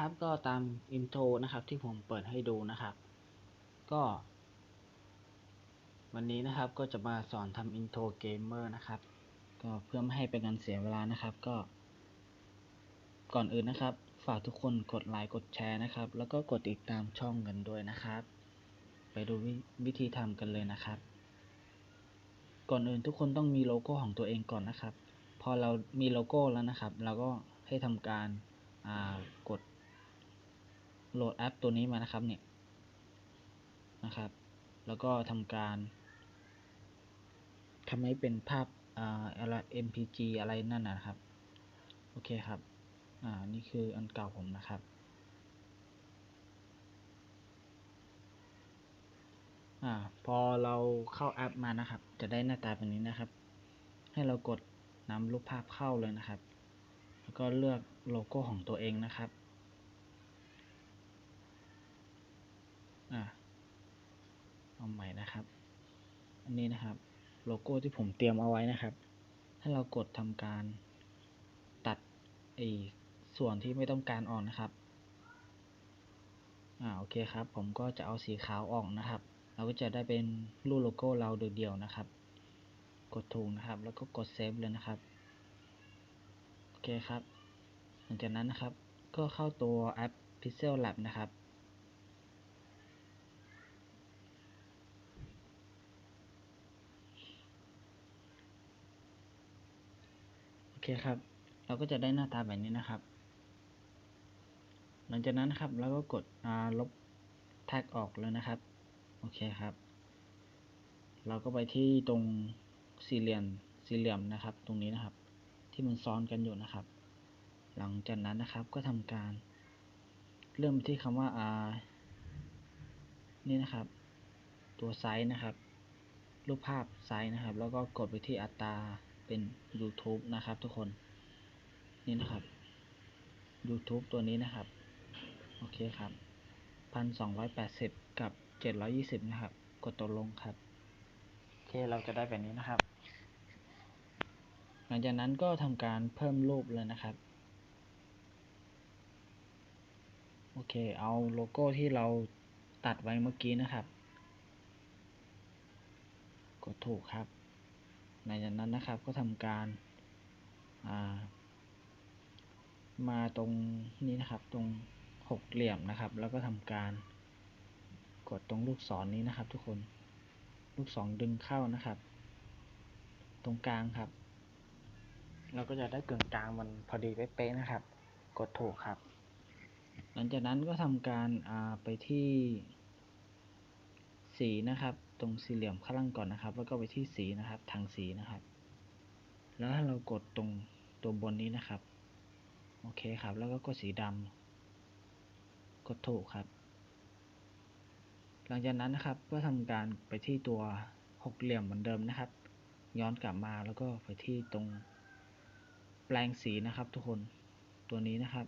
เอาละครับก็ตามอินโทรนะครับที่ผมเปิดให้ดูนะครับ ก็ วันนี้นะครับก็จะมาสอนทำอินโทรเกมเมอร์นะครับ ก็เพื่อไม่ให้เป็นการเสียเวลานะครับ ก็ ก่อนอื่นนะครับ ฝากทุกคนกดไลค์กดแชร์นะครับ แล้วก็กดติดตามช่องกันด้วยนะครับ ไปดูววิธีทำกันเลยนะครับ ก่อนอื่นทุกคนต้องมีโลโก้ของตัวเองก่อนนะครับ พอเรามีโลโก้แล้วนะครับ เราก็ให้ทำการ โหลดแอปตัวนี้มานะครับเนี่ยนะครับ แล้วก็ทำการทำให้เป็นภาพอะไร MPG อะไรนั่นนะครับ โอเคครับ อ่า นี่คืออันเก่าผมนะครับ อ่า พอเราเข้าแอปมานะครับ จะได้หน้าตาแบบนี้นะครับ ให้เรากดนำรูปภาพเข้าเลยนะครับ แล้วก็เลือกโลโก้ของตัวเองนะครับ อ่าเอาใหม่นะครับ อันนี้นะครับ โลโก้ที่ผมเตรียมเอาไว้นะครับให้เรากดทำการตัดไอ้ส่วนที่ไม่ต้องการออกนะครับอ่าโอเคครับ ผมก็จะเอาสีขาวออกนะครับ เราก็จะได้เป็นรูปโลโก้เราเดียวๆนะครับ กดถูกนะครับ แล้วก็กดเซฟเลยนะครับโอเคครับ หลังจากนั้นนะครับ ก็เข้าตัวแอป Pixel Lab นะครับ อเคครับ เราก็จะได้หน้าตาแบบนี้นะครับ หลังจากนั้นครับเราก็กดลบแท็กออกเลยนะครับ โอเคครับ เราก็ไปที่ตรงสี่เหลี่ยมสี่เหลี่ยมนะครับ ตรงนี้นะครับ ที่มันซ้อนกันอยู่นะครับ หลังจากนั้นนะครับก็ทำการ เริ่มที่คำว่าอ่านี่นะครับ ตัวไซส์นะครับ รูปภาพไซส์นะครับ แล้วก็กดไปที่อัตรา เป็น YouTube นะครับ ทุกคนนี่นะครับ YouTube ตัวนี้นะครับ โอเคครับพันสองร้อยแปดสิบกับเจ็ดร้อยี่สิบนะครับ กดตกลงครับ โอเคเราจะได้แบบนี้นะครับ หลังจากนั้นก็ทำการเพิ่มรูปเลยนะครับ โอเค เอาโลโก้ที่เราตัดไว้เมื่อกี้นะครับ กดถูกครับห ลังจากนั้นนะครับ ก็ทำการมาตรงนี้นะครับตรงหกเหลี่ยมนะครับ แล้วก็ทำการกดตรงลูกศรนนี้นะครับ ทุกคนลูกศรดึงเข้านะครับ ตรงกลางครับ เราก็จะได้กึ่งกลางมันพอดีเป๊ะๆนะครับ กดถูกครับ หลังจากนั้นก็ทำการไปที่สีนะครับ ตรงสี่เหลี่ยมข้างล่างก่อนนะครับ แล้วก็ไปที่สีนะครับทางสีนะครับ แล้วถ้าเรากดตรงตัวบนนี้นะครับ โอเคครับ แล้วก็กดสีดำกดถูกครับ หลังจากนั้นนะครับก็ทำการไปที่ตัวหกเหลี่ยมเหมือนเดิมนะครับ ย้อนกลับมาแล้วก็ไปที่ตรงแปลงสีนะครับ ทุกคนตัวนี้นะครับ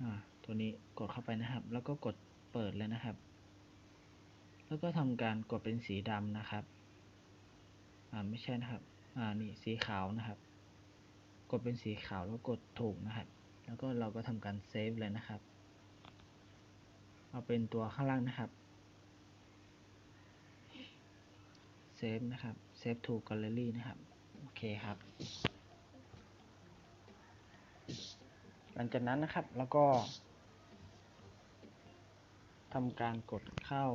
อ่าตัวนี้กดเข้าไปนะครับ แล้วก็กดเปิดเลยนะครับ แล้วก็ทำการกดเป็นสีดำนะครับ อ่าไม่ใช่นะครับ อ่านี่สีขาวนะครับ กดเป็นสีขาวแล้วกดถูกนะครับ แล้วก็เราก็ทำการเซฟเลยนะครับ เอาเป็นตัวข้างล่างนะครับ เซฟนะครับ เซฟทูแกลเลอรี่นะครับ โอเคครับ หลังจากนั้นนะครับ แล้วก็ทำการกดเข้า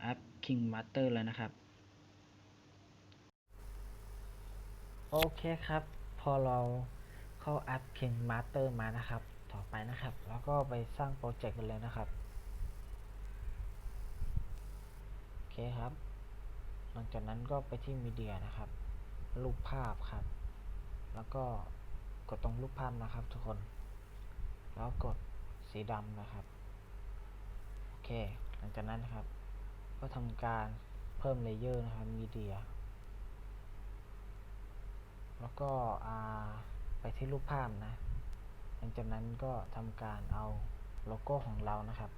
แอป King Master เลยนะครับ โอเคครับ พอเราเข้าแอป King Master มานะครับ ต่อไปนะครับ แล้วก็ไปสร้างโปรเจกต์กันเลยนะครับ โอเคครับ หลังจากนั้นก็ไปที่มีเดียนะครับ รูปภาพครับ แล้วก็กดตรงรูปภาพนะครับทุกคน แล้วกดสีดำนะครับ โอเค หลังจากนั้นนะครับ ก็ทำการเพิ่มเลเยอร์นะครับมีเดียแล้วก็ไปที่รูปภาพนะหลังจากนั้นก็ทำการเอาโลโก้ของเรานะครับ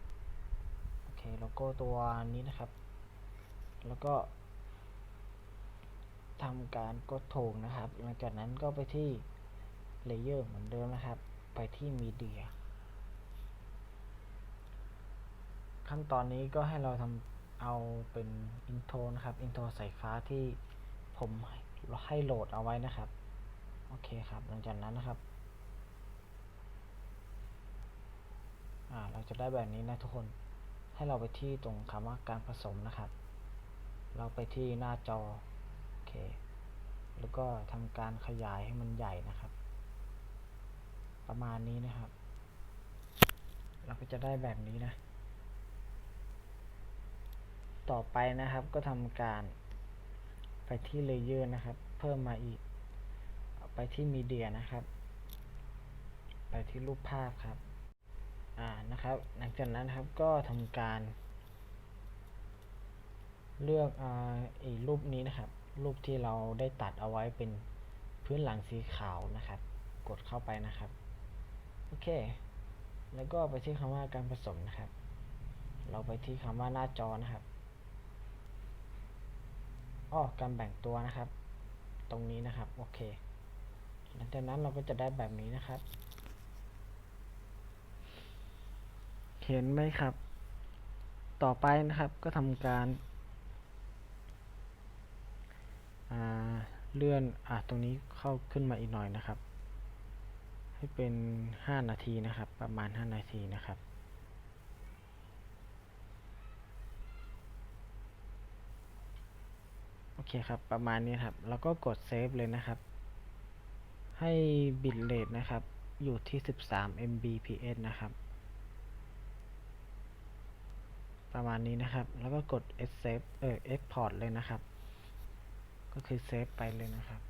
โอเคโลโก้ตัวนี้นะครับ แล้วก็ทำการกดถูกนะครับ หลังจากนั้นก็ไปที่เลเยอร์เหมือนเดิมนะครับ ไปที่มีเดียขั้นตอนนี้ก็ให้เราทำ เอาเป็นอินโทรนะครับอินโทรสายฟ้าที่ผมให้โหลดเอาไว้นะครับ โอเคครับ หลังจากนั้นนะครับอ่าเราจะได้แบบนี้นะทุกคนให้เราไปที่ตรงคำว่าการผสมนะครับ เราไปที่หน้าจอโอเคแล้วก็ทำการขยายให้มันใหญ่นะครับ ประมาณนี้นะครับ เราก็จะได้แบบนี้นะ ต่อไปนะครับก็ทำการไปที่เลเยอร์นะครับ เพิ่มมาอีก ไปที่มีเดียนะครับ ไปที่รูปภาพครับ อ่านะครับ หลังจากนั้นครับก็ทำการ เลือกอ่าอีรูปนี้นะครับ รูปที่เราได้ตัดเอาไว้เป็นพื้นหลังสีขาวนะครับ กดเข้าไปนะครับ โอเค แล้วก็ไปที่คำว่าการผสมนะครับ เราไปที่คำว่าหน้าจอนะครับ อ้อการแบ่งตัวนะครับ ตรงนี้นะครับ โอเค หลังจากนั้นเราก็จะได้แบบนี้นะครับ เห็นไหมครับ ต่อไปนะครับก็ทำการาเลื่อนอะตรงนี้เข้าขึ้นมาอีกหน่อยนะครับ ให้เป็น 5 นาทีนะครับ ประมาณ 5 นาทีนะครับ โอ เคครับ ประมาณนี้ครับ แล้วก็กดเซฟเลยนะครับ ให้บิตเรทนะครับ อยู่ที่ 13 Mbps นะครับ ประมาณนี้นะครับ แล้วก็กด S save เออ export เลยนะครับ ก็คือเซฟไปเลยนะครับ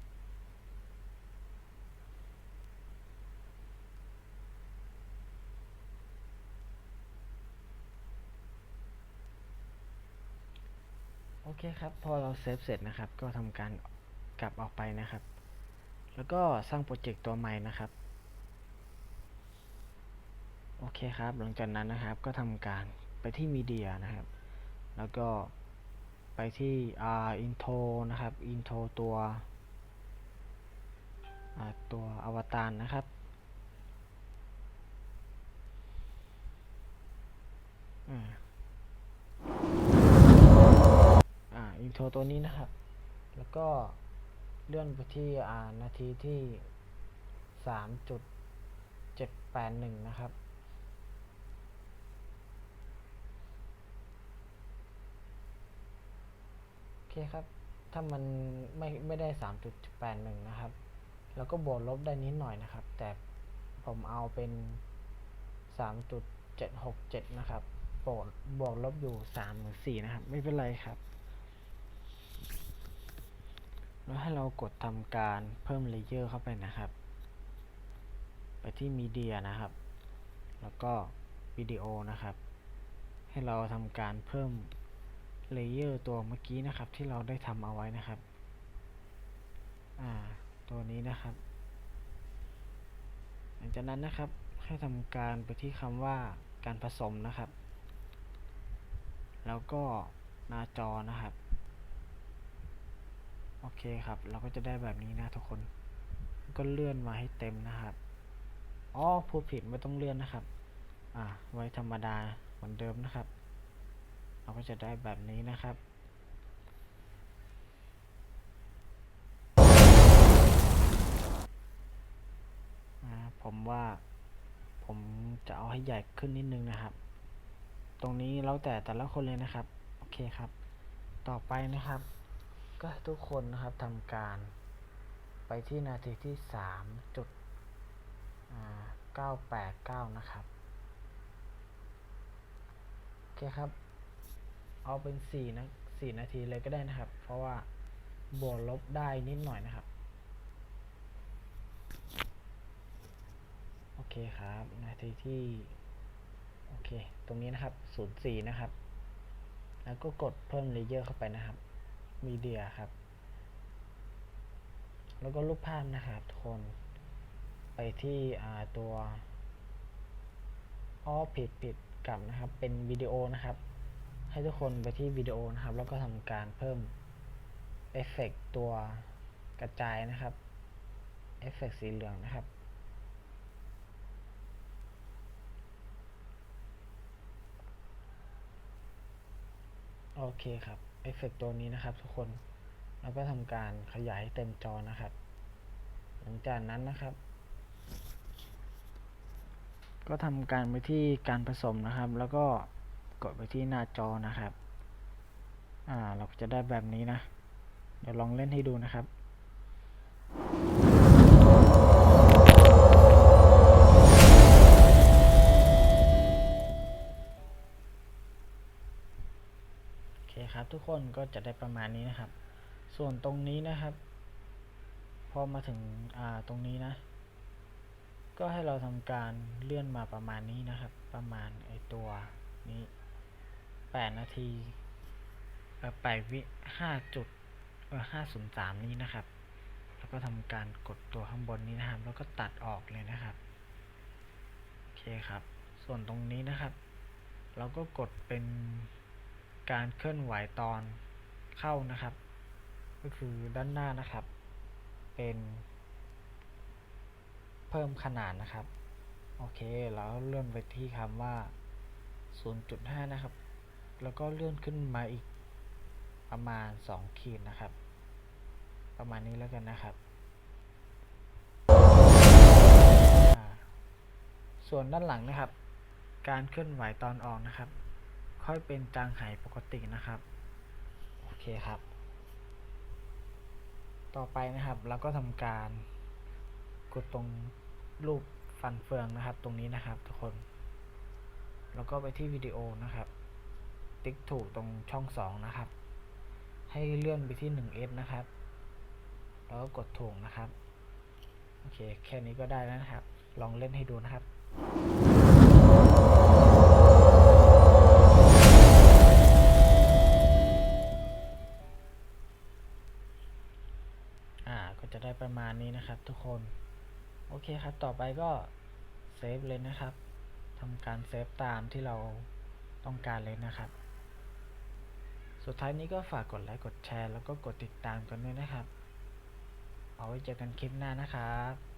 โอเคครับ พอเราเซฟเสร็จนะครับ ก็ทำการกลับออกไปนะครับ แล้วก็สร้างโปรเจกต์ตัวใหม่นะครับ โอเคครับ หลังจากนั้นนะครับ ก็ทำการไปที่มีเดียนะครับ แล้วก็ไปที่อ่าอินโทรนะครับ อินโทรตัวอ่าตัวอวตารนะครับ อ่า อินโทรตัวนี้นะครับ แล้วก็เลื่อนไปที่อ่านาทีที่สามจุดเจ็ดแปดหนึ่งนะครับ โอเคครับ ถ้ามันไม่ไม่ได้สามจุดแปดหนึ่งนะครับ แล้วก็บวกลบได้นิดหน่อยนะครับ แต่ผมเอาเป็นสามจุดเจ็ดหกเจ็ดนะครับบวกบวกลบอยู่สามหรือสี่นะครับ ไม่เป็นไรครับ แล้วให้เรากดทำการเพิ่มเลเยอร์เข้าไปนะครับ ไปที่มีเดียนะครับ แล้วก็วิดีโอนะครับ ให้เราทำการเพิ่มเลเยอร์ตัวเมื่อกี้นะครับที่เราได้ทำเอาไว้นะครับ อ่า ตัวนี้นะครับ หลังจากนั้นนะครับ ให้ทำการไปที่คำว่าการผสมนะครับ แล้วก็หน้าจอนะครับ โอเคครับ เราก็จะได้แบบนี้นะทุกคน ก็เลื่อนมาให้เต็มนะครับอ๋อพูดผิดไม่ต้องเลื่อนนะครับ อ่า ไว้ธรรมดาเหมือนเดิมนะครับ เราก็จะได้แบบนี้นะครับผมว่าผมจะเอาให้ใหญ่ขึ้นนิดนึงนะครับ ตรงนี้แล้วแต่แต่ละคนเลยนะครับ โอเคครับ ต่อไปนะครับ ก็ให้ทุกคนนะครับทำการไปที่นาทีที่สามจุดเก้าแปดเก้านะครับ โอเคครับ เอาเป็นสี่นะสี่นาทีเลยก็ได้นะครับ เพราะว่าบวกลบได้นิดหน่อยนะครับ โอเคครับ นาทีที่ โอเค ตรงนี้นะครับศูนย์สี่นะครับ แล้วก็กดเพิ่มเลเยอร์เข้าไปนะครับ มีเดียครับ แล้วก็รูปภาพนะครับทุกคน ไปที่ตัวอ้อผิดผิดกลับนะครับ เป็นวิดีโอนะครับ ให้ทุกคนไปที่วิดีโอนะครับ แล้วก็ทำการเพิ่มเอฟเฟกตัวกระจายนะครับ เอฟเฟกสีเหลืองนะครับ โอเคครับ อฟเฟกตัวนี้นะครับ ทุกคนแล้วก็ทำการขยายให้เต็มจอนะครับ หลังจากนั้นนะครับ ก็ทำการไปที่การผสมนะครับ แล้วก็กดไปที่หน้าจอนะครับ อ่าเราก็จะได้แบบนี้นะ เดี๋ยวลองเล่นให้ดูนะครับ ทุกคนก็จะได้ประมาณนี้นะครับ ส่วนตรงนี้นะครับ พอมาถึงอ่าตรงนี้นะ ก็ให้เราทำการเลื่อนมาประมาณนี้นะครับ ประมาณไอตัวนี้แปดนาทีแปดวิห้าจุดห้าศูนย์สามนี้นะครับ แล้วก็ทำการกดตัวข้างบนนี้นะครับ แล้วก็ตัดออกเลยนะครับ โอเคครับ ส่วนตรงนี้นะครับ เราก็กดเป็น การเคลื่อนไหวตอนเข้านะครับ ก็คือด้านหน้านะครับ เป็น เพิ่มขนาดนะครับ โอเค แล้วเลื่อนไปที่คำว่า 0.5 นะครับ แล้วก็เลื่อนขึ้นมาอีกประมาณ 2 ขีดนะครับ ประมาณนี้แล้วกันนะครับ ส่วนด้านหลังนะครับ การเคลื่อนไหวตอนออกนะครับ ค่อยเป็นจางหายปกตินะครับ โอเคครับ ต่อไปนะครับเราก็ทำการกดตรงรูปฟันเฟืองนะครับ ตรงนี้นะครับทุกคน แล้วก็ไปที่วิดีโอนะครับ ติ๊กถูกตรงช่อง2นะครับ ให้เลื่อนไปที่ 1s นะครับ แล้วก็กดถูกนะครับ โอเค แค่นี้ก็ได้แล้วนะครับ ลองเล่นให้ดูนะครับ ได้ประมาณนี้นะครับ ทุกคน โอเคครับ ต่อไปก็เซฟเลยนะครับทำการเซฟตามที่เราต้องการเลยนะครับ สุดท้ายนี้ก็ฝากกดไลค์ กดแชร์ แล้วก็กดติดตามกันด้วยนะครับ เอาไว้เจอกันคลิปหน้านะครับ